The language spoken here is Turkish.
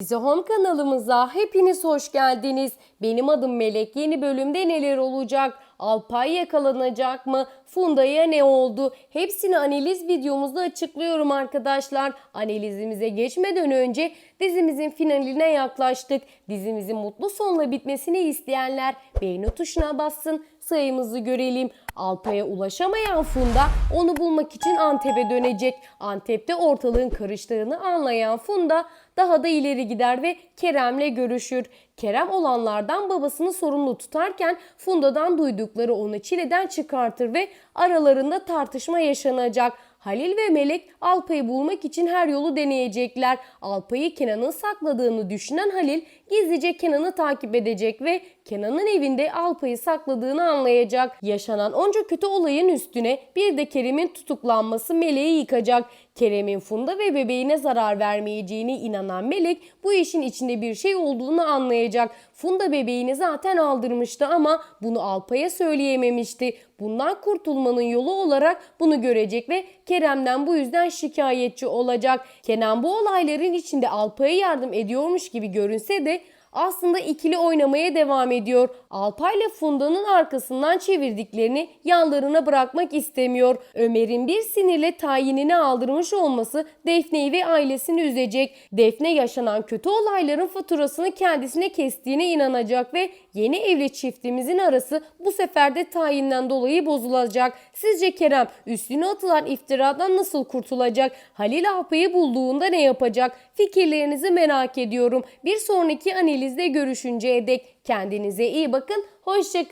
Bize Home kanalımıza hepiniz hoş geldiniz. Benim adım Melek. Yeni bölümde neler olacak? Alpay yakalanacak mı? Funda'ya ne oldu? Hepsini analiz videomuzda açıklıyorum arkadaşlar. Analizimize geçmeden önce dizimizin finaline yaklaştık. Dizimizin mutlu sonla bitmesini isteyenler beğeni tuşuna bassın. Sayımızı görelim. Alpay'a ulaşamayan Funda onu bulmak için Antep'e dönecek. Antep'te ortalığın karıştığını anlayan Funda daha da ileri gider ve Kerem'le görüşür. Kerem olanlardan babasını sorumlu tutarken Funda'dan duydukları onu çileden çıkartır ve aralarında tartışma yaşanacak. Halil ve Melek Alpay'ı bulmak için her yolu deneyecekler. Alpay'ı Kenan'ın sakladığını düşünen Halil gizlice Kenan'ı takip edecek ve Kenan'ın evinde Alpay'ı sakladığını anlayacak. Yaşanan onca kötü olayın üstüne bir de Kerem'in tutuklanması Melek'i yıkacak. Kerem'in Funda ve bebeğine zarar vermeyeceğine inanan Melek bu işin içinde bir şey olduğunu anlayacak. Funda bebeğini zaten aldırmıştı ama bunu Alpay'a söyleyememişti. Bundan kurtulmanın yolu olarak bunu görecek ve Kerem'den bu yüzden şikayetçi olacak. Kenan bu olayların içinde Alpay'a yardım ediyormuş gibi görünse de aslında ikili oynamaya devam ediyor. Alpay ile Funda'nın arkasından çevirdiklerini yanlarına bırakmak istemiyor. Ömer'in bir sinirle tayinini aldırmış olması Defne'yi ve ailesini üzecek. Defne yaşanan kötü olayların faturasını kendisine kestiğine inanacak ve yeni evli çiftimizin arası bu sefer de tayinden dolayı bozulacak. Sizce Kerem üstüne atılan iftiradan nasıl kurtulacak? Halil Alpay'ı bulduğunda ne yapacak? Fikirlerinizi merak ediyorum. Bir sonraki analizde görüşünceye dek kendinize iyi bakın. Hoşçakalın.